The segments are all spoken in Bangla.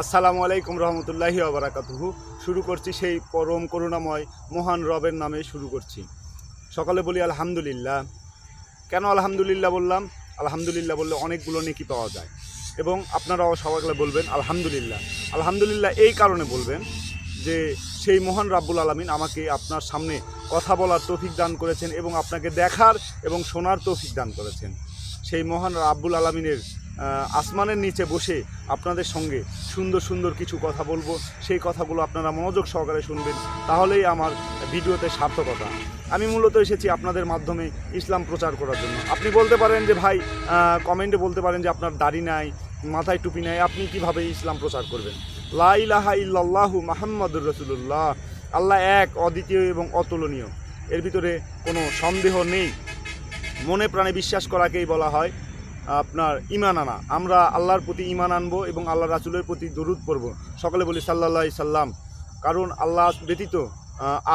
আসসালামু আলাইকুম রহমতুল্লাহি আবরাকাতুহু শুরু করছি সেই পরম করুণাময় মহান রবের নামে শুরু করছি। সকালে বলি আলহামদুলিল্লাহ। কেন আলহামদুলিল্লাহ বললাম? আলহামদুলিল্লাহ বললে অনেকগুলো নেকি পাওয়া যায়। এবং আপনারাও সকালে বলবেন, আলহামদুলিল্লাহ। আলহামদুলিল্লাহ এই কারণে বলবেন যে, সেই মহান রাব্বুল আলমিন আমাকে আপনার সামনে কথা বলার তৌফিক দান করেছেন এবং আপনাকে দেখার এবং শোনার তৌফিক দান করেছেন। সেই মহান রাব্বুল আলমিনের আসমানের নিচে বসে আপনাদের সঙ্গে সুন্দর সুন্দর কিছু কথা বলব। সেই কথাগুলো আপনারা মনোযোগ সহকারে শুনবেন, তাহলেই আমার ভিডিওতে সার্থকতা। আমি মূলত এসেছি আপনাদের মাধ্যমে ইসলাম প্রচার করার জন্য। আপনি বলতে পারেন যে, ভাই কমেন্টে বলতে পারেন যে, আপনার দাড়ি নাই, মাথায় টুপি নাই, আপনি কীভাবে ইসলাম প্রচার করবেন? লা ইলাহা ইল্লাল্লাহু মাহাম্মাদুর রসুল্লাহ আল্লাহ এক, অদ্বিতীয় এবং অতুলনীয়। এর ভিতরে কোনো সন্দেহ নেই। মনে প্রাণে বিশ্বাস করাকেই বলা হয় আপনার ইমান আনা। আমরা আল্লাহর প্রতি ইমান আনব এবং আল্লাহ রাসুলের প্রতি দরুদ পড়ব। সকলে বলি সাল্লাহ সাল্লাম। কারণ আল্লাহ ব্যতীত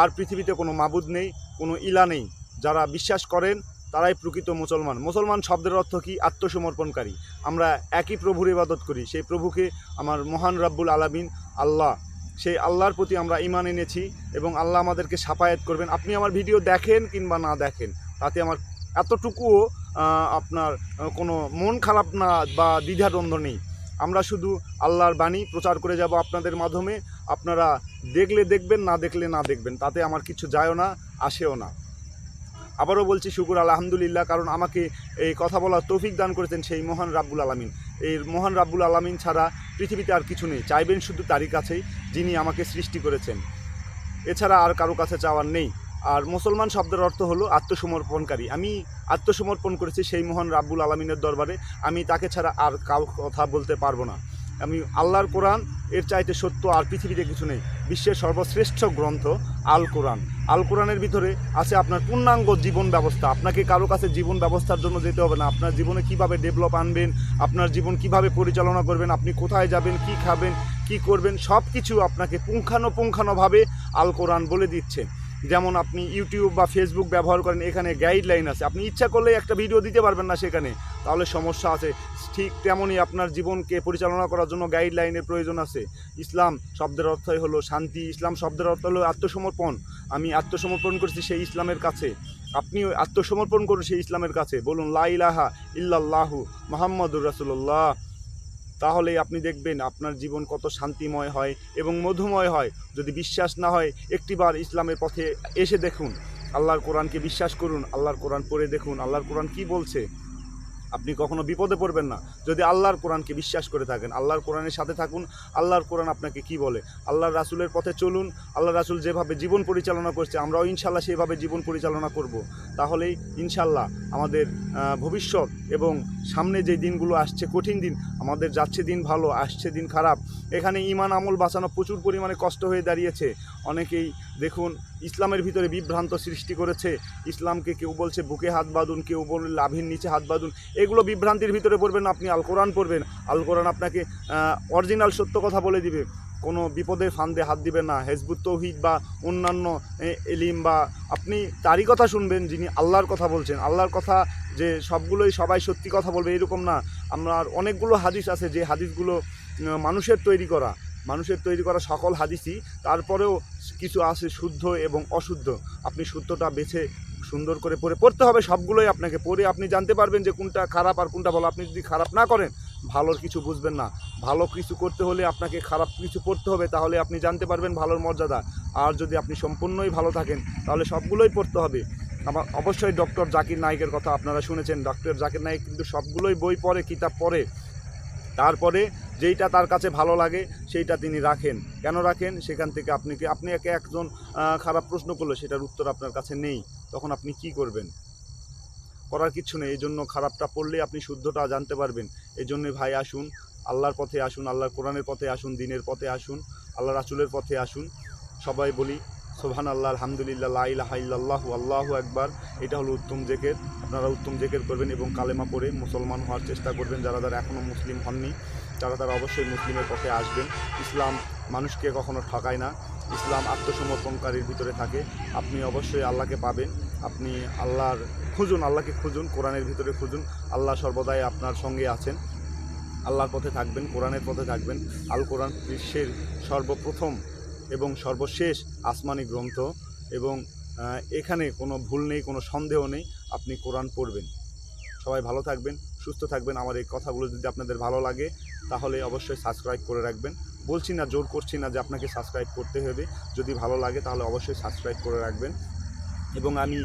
আর পৃথিবীতে কোনো মাবুদ নেই, কোনো ইলা নেই। যারা বিশ্বাস করেন, তারাই প্রকৃত মুসলমান। মুসলমান শব্দের অর্থ কি? আত্মসমর্পণকারী। আমরা একই প্রভুর ইবাদত করি। সেই প্রভুকে আমার মহান রাব্বুল আলামিন, আল্লাহ। সেই আল্লাহর প্রতি আমরা ইমান এনেছি এবং আল্লাহ আমাদেরকে সাফায়াত করবেন। আপনি আমার ভিডিও দেখেন কিংবা না দেখেন, তাতে আমার এতটুকুও আপনার কোনো মন খারাপ না বা দ্বিধাদ্বন্দ্ব নেই। আমরা শুধু আল্লাহর বাণী প্রচার করে যাব আপনাদের মাধ্যমে। আপনারা দেখলে দেখবেন, না দেখলে না দেখবেন। তাতে আমার কিছু যায়ও না, আসেও না। আবারও বলছি, শুকুর, আলহামদুলিল্লাহ, কারণ আমাকে এই কথা বলার তৌফিক দান করেছেন সেই মহান রাব্বুল আলামিন। এই মহান রাব্বুল আলামিন ছাড়া পৃথিবীতে আর কিছু নেই। চাইবেন শুধু তারই কাছেই, যিনি আমাকে সৃষ্টি করেছেন। এছাড়া আর কারও কাছে চাওয়ার নেই। আর মুসলমান শব্দের অর্থ হলো আত্মসমর্পণকারী। আমি আত্মসমর্পণ করেছি সেই মহান রাব্বুল আলমিনের দরবারে। আমি তাকে ছাড়া আর কাউ কথা বলতে পারব না। আমি আল্লাহর কোরআন, এর চাইতে সত্য আর পৃথিবীতে কিছু নেই। বিশ্বের সর্বশ্রেষ্ঠ গ্রন্থ, আল কোরআন। আল কোরআনের ভিতরে আছে আপনার পূর্ণাঙ্গ জীবন ব্যবস্থা। আপনাকে কারও কাছে জীবন ব্যবস্থার জন্য যেতে হবে না। আপনার জীবনে কীভাবে ডেভেলপ আনবেন? আপনার জীবন কীভাবে পরিচালনা করবেন? আপনি কোথায় যাবেন? কি খাবেন? কি করবেন? সব কিছু আপনাকে পুঙ্খানুপুঙ্খানুভাবে আল কোরআন বলে দিচ্ছে। যেমন আপনি ইউটিউব বা ফেসবুক ব্যবহার করেন, এখানে গাইডলাইন আছে। আপনি ইচ্ছা করলে একটা ভিডিও দিতে পারবেন না সেখানে। তাহলে সমস্যা আছে। ঠিক তেমনই আপনার জীবনকে পরিচালনা করার জন্য গাইডলাইনের প্রয়োজন আছে। ইসলাম শব্দের অর্থই হলো শান্তি। ইসলাম শব্দের অর্থ হলো আত্মসমর্পণ। আমি আত্মসমর্পণ করছি সেই ইসলামের কাছে। আপনিও আত্মসমর্পণ করুন সেই ইসলামের কাছে। বলুন লাইলাহা ইল্লাল্লাহু মোহাম্মদুর রাসুল্লাহ তাহলেই আপনি দেখবেন আপনার জীবন কত শান্তিময় হয় এবং মধুময় হয়। যদি বিশ্বাস না হয়, একটিবার ইসলামের পথে এসে দেখুন। আল্লাহর কোরআনকে বিশ্বাস করুন, আল্লাহর কোরআন পড়ে দেখুন, আল্লাহর কোরআন কি বলছে? আপনি কখনো বিপদে পড়বেন না। যদি আল্লাহর কোরআনকে বিশ্বাস করে থাকেন, আল্লাহর কোরআনের সাথে থাকুন, আল্লাহর কোরআন আপনাকে কি বলে? আল্লাহর রাসুলের পথে চলুন আল্লাহ রাসুল যেভাবে জীবন পরিচালনা করছে, আমরাও ইনশাল্লাহ সেভাবে জীবন পরিচালনা করব। তাহলেই ইনশাল্লাহ আমাদের ভবিষ্যৎ এবং সামনে যে দিনগুলো আসছে, কঠিন দিন, আমাদের যাচ্ছে দিন ভালো, আসছে দিন খারাপ। এখানে ইমান আমল বাঁচানো প্রচুর পরিমাণে কষ্ট হয়ে দাঁড়িয়েছে। অনেকেই দেখুন, ইসলামের ভিতরে বিভ্রান্ত সৃষ্টি করেছে। ইসলামকে কেউ বলছে, বুকে হাত বাঁধুন। কেউ বলবে লাভির নিচে হাত বাঁধুন। এগুলো বিভ্রান্তির ভিতরে পড়বেন আপনি আল কোরআন পড়বেন। আল কোরআন আপনাকে অরিজিনাল সত্য কথা বলে দিবে। কোনো বিপদে ফান্দে হাত দিবেন না। হেজবুত তৌহিদ বা অন্যান্য এলিম বা আপনি তারই কথা শুনবেন যিনি আল্লাহর কথা বলছেন। আল্লাহর কথা যে সবগুলোই সবাই সত্যি কথা বলবে, এরকম না। আমার অনেকগুলো হাদিস আছে যে হাদিসগুলো মানুষের তৈরি করা। মানুষের তৈরি করা সকল হাদিসই, তারপরেও কিছু আছে শুদ্ধ এবং অশুদ্ধ। আপনি শুদ্ধটা বেছে সুন্দর করে পড়ে, পড়তে হবে সবগুলোই আপনাকে। পড়ে আপনি জানতে পারবেন যে কোনটা খারাপ আর কোনটা ভালো। আপনি যদি খারাপ না করেন, ভালোর কিছু বুঝবেন না। ভালো কিছু করতে হলে আপনাকে খারাপ কিছু পড়তে হবে, তাহলে আপনি জানতে পারবেন ভালোর মর্যাদা। আর যদি আপনি সম্পূর্ণই ভালো থাকেন, তাহলে সবগুলোই পড়তে হবে। আমার অবশ্যই ডক্টর জাকির নায়কের কথা আপনারা শুনেছেন। ডক্টর জাকির নাইক কিন্তু সবগুলোই বই পড়ে, কিতাব পড়ে। তারপরে যেইটা তার কাছে ভালো লাগে, সেইটা তিনি রাখেন। কেন রাখেন? সেখান থেকে আপনি কি আপনি একে একজন খারাপ প্রশ্ন করল সেটার উত্তর আপনার কাছে নেই। তখন আপনি কি করবেন? করার কিছু নেই। এই জন্য খারাপটা পড়লে আপনি শুদ্ধটা জানতে পারবেন। এই জন্যই ভাই, আসুন। আল্লাহর পথে আসুন। আল্লাহর কোরআনের পথে আসুন। দিনের পথে আসুন। আল্লাহ রাসুলের পথে আসুন। সবাই বলি সোহান আল্লাহ আলহামদুলিল্লাহ লাইলাহ আল্লাহু আল্লাহু একবার এটা হলো উত্তম জেকের। আপনারা উত্তম জেকের করবেন এবং কালেমা পড়ে মুসলমান হওয়ার চেষ্টা করবেন যারা যারা এখনও মুসলিম হননি। তারা তারা অবশ্যই মুসলিমের পথে আসবেন। ইসলাম মানুষকে কখনো ঠকায় না। ইসলাম আত্মসমর্পণকারীর ভিতরে থাকে। আপনি অবশ্যই আল্লাহকে পাবেন। আপনি আল্লাহর খুঁজুন, আল্লাহকে খুঁজুন, কোরআনের ভিতরে খুঁজুন। আল্লাহ সর্বদাই আপনার সঙ্গে আছেন। আল্লাহর পথে থাকবেন, কোরআনের পথে থাকবেন। আল কোরআন বিশ্বের সর্বপ্রথম এবং সর্বশেষ আসমানি গ্রন্থ এবং এখানে কোনো ভুল নেই, কোনো সন্দেহ নেই, আপনি কোরআন পড়বেন। সবাই ভালো থাকবেন, সুস্থ থাকবেন। আমার এই কথাগুলো যদি আপনাদের ভালো লাগে, তাহলে অবশ্যই সাবস্ক্রাইব করে রাখবেন। বলছি না, জোর করছি না যে আপনাকে সাবস্ক্রাইব করতে হবে। যদি ভালো লাগে, তাহলে অবশ্যই সাবস্ক্রাইব করে রাখবেন। এবং আমি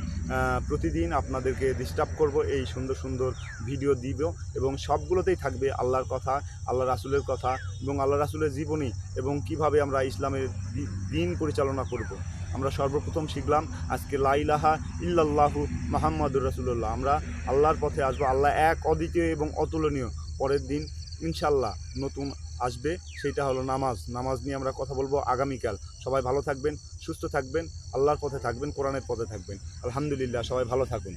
প্রতিদিন আপনাদেরকে ডিস্টার্ব করব, এই সুন্দর সুন্দর ভিডিও দিব এবং সবগুলোতেই থাকবে আল্লাহর কথা আল্লাহ রাসুলের কথা এবং আল্লাহ রাসুলের জীবনী এবং কীভাবে আমরা ইসলামের দিন পরিচালনা করব। আমরা সর্বপ্রথম শিখলাম আজকে লাইলাহা ইল্লাল্লাহু মাহাম্মাদুর রাসুল্লাহ আমরা আল্লাহর পথে আসব, আল্লাহ এক, অদ্বিতীয় এবং অতুলনীয় পরের দিন ইনশাল্লাহ নতুন আসবে। সেইটা হলো নামাজ। নামাজ নিয়ে আমরা কথা বলব আগামীকাল। সবাই ভালো থাকবেন, সুস্থ থাকবেন, আল্লাহর পথে থাকবেন, কোরআনের পথে থাকবেন। আলহামদুলিল্লাহ, সবাই ভালো থাকুন।